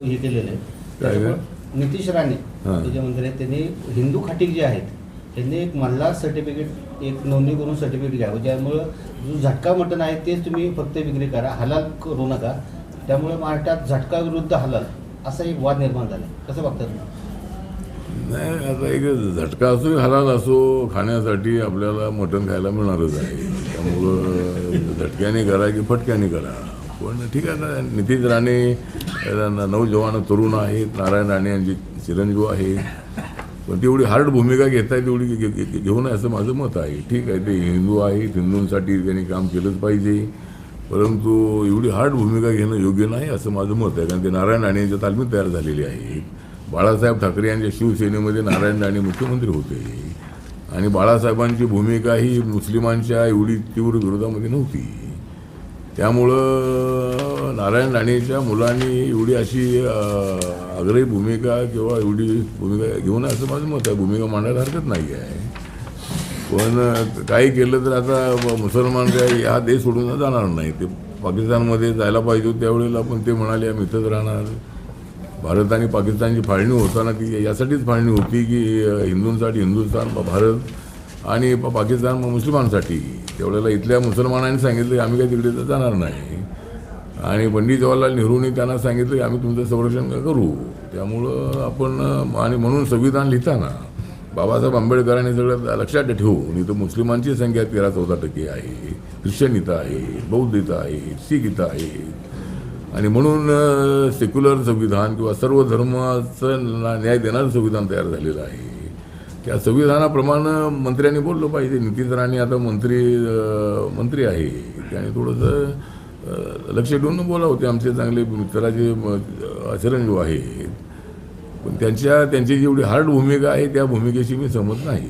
हे केलेलं आहे. नितीश राणे जे मंत्री आहेत त्यांनी हिंदू खाटीक जे आहेत त्यांनी एक मल्हार सर्टिफिकेट एक नोंदणी करून सर्टिफिकेट घ्यावं. ज्यामुळं जो झटका मटण आहे तेच तुम्ही फक्त विक्री करा. हलाल करू नका. त्यामुळे महाराष्ट्रात झटका विरुद्ध हलाल असा एक वाद निर्माण झाला. कसं बघता तुम्ही? नाही आता एक झटका असो हलाल असो खाण्यासाठी आपल्याला मटण खायला मिळणारच आहे. त्यामुळं झटक्याने करा की फटक्याने करा. पण ठीक आहे ना. नितीश राणे नवजवान नौजवान तरुण आहेत. नारायण राणे यांचे चिरंजीव आहे पण तेवढी हार्ड भूमिका घेताय तेवढी घे- घेऊ नये असं माझं मत आहे. ठीक आहे ते हिंदू आहेत. हिंदूंसाठी त्यांनी काम केलंच पाहिजे. परंतु एवढी हार्ड भूमिका घेणं योग्य नाही असं माझं मत आहे. कारण ते नारायण राणे यांच्या तालमीत तयार झालेले आहे बाळासाहेब ठाकरे यांच्या शिवसेनेमध्ये नारायण राणे मुख्यमंत्री होते. आणि बाळासाहेबांची भूमिका ही मुस्लिमांच्या एवढी तीव्र विरोधामध्ये नव्हती. त्यामुळं नारायण राणेच्या मुलांनी एवढी अशी आग्रही भूमिका किंवा एवढी भूमिका घेऊ नये असं माझं मत आहे. भूमिका मांडायला हरकत नाही आहे. पण काही केलं तर आता मुसलमान काय हा देश सोडून जाणार नाही. ते पाकिस्तानमध्ये जायला पाहिजे त्यावेळेला पण ते म्हणाले आम्ही इथंच राहणार. भारत आणि पाकिस्तानची फाळणी होताना ती यासाठीच फाळणी होती की हिंदूंसाठी हिंदुस्थान भारत आणि पाकिस्तान मुस्लिमांसाठी. तेवढ्याला त्यावेळेला इथल्या मुसलमानांनी सांगितलं की आम्ही काही तिकडे तर जाणार नाही. आणि पंडित जवाहरलाल नेहरूंनी त्यांना सांगितलं की आम्ही तुमचं संरक्षण करू. त्यामुळं आपण आणि म्हणून संविधान लिहिताना बाबासाहेब आंबेडकरांनी सगळं लक्षात ठेवून इथं मुस्लिमांची संख्या तेरा चौदा टक्के आहे ख्रिश्चन इथं आहे बौद्ध इथं आहे शीख इथं आहेत आणि म्हणून सेक्युलर संविधान किंवा सर्व धर्माचं न्याय देणारं संविधान तयार झालेलं आहे. त्या संविधानाप्रमाणे मंत्र्यांनी बोललं पाहिजे. नितीन राणे आता मंत्री मंत्री आहे. त्याने थोडंसं लक्ष ठेवून बोलावं ते आमचे चांगले मित्राचे आचरणजीव आहेत पण त्यांच्या त्यांची जेवढी हार्ड भूमिका आहे त्या भूमिकेशी मी सहमत नाही.